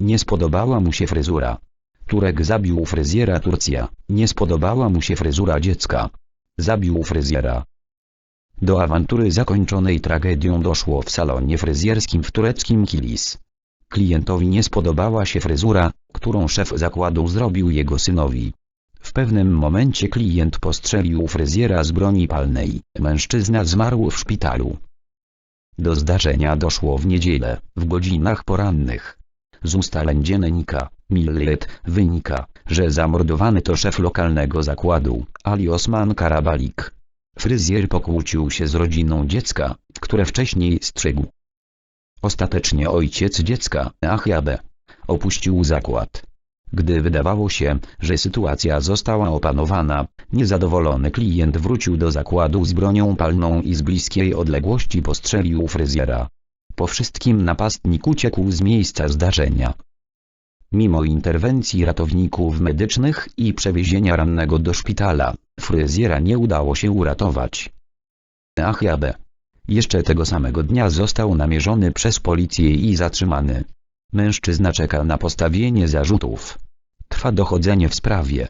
Nie spodobała mu się fryzura. Turek zabił fryzjera Turcja. Nie spodobała mu się fryzura dziecka. Zabił fryzjera. Do awantury zakończonej tragedią doszło w salonie fryzjerskim w tureckim Kilis. Klientowi nie spodobała się fryzura, którą szef zakładu zrobił jego synowi. W pewnym momencie klient postrzelił fryzjera z broni palnej. Mężczyzna zmarł w szpitalu. Do zdarzenia doszło w niedzielę, w godzinach porannych. Z ustaleń dziennika, Millet, wynika, że zamordowany to szef lokalnego zakładu, Ali Osman Karabalik. Fryzjer pokłócił się z rodziną dziecka, które wcześniej strzegł. Ostatecznie ojciec dziecka, Achiabe, opuścił zakład. Gdy wydawało się, że sytuacja została opanowana, niezadowolony klient wrócił do zakładu z bronią palną i z bliskiej odległości postrzelił fryzjera. Po wszystkim napastnik uciekł z miejsca zdarzenia. Mimo interwencji ratowników medycznych i przewiezienia rannego do szpitala, fryzjera nie udało się uratować. Achiabe. Jeszcze tego samego dnia został namierzony przez policję i zatrzymany. Mężczyzna czeka na postawienie zarzutów. Trwa dochodzenie w sprawie.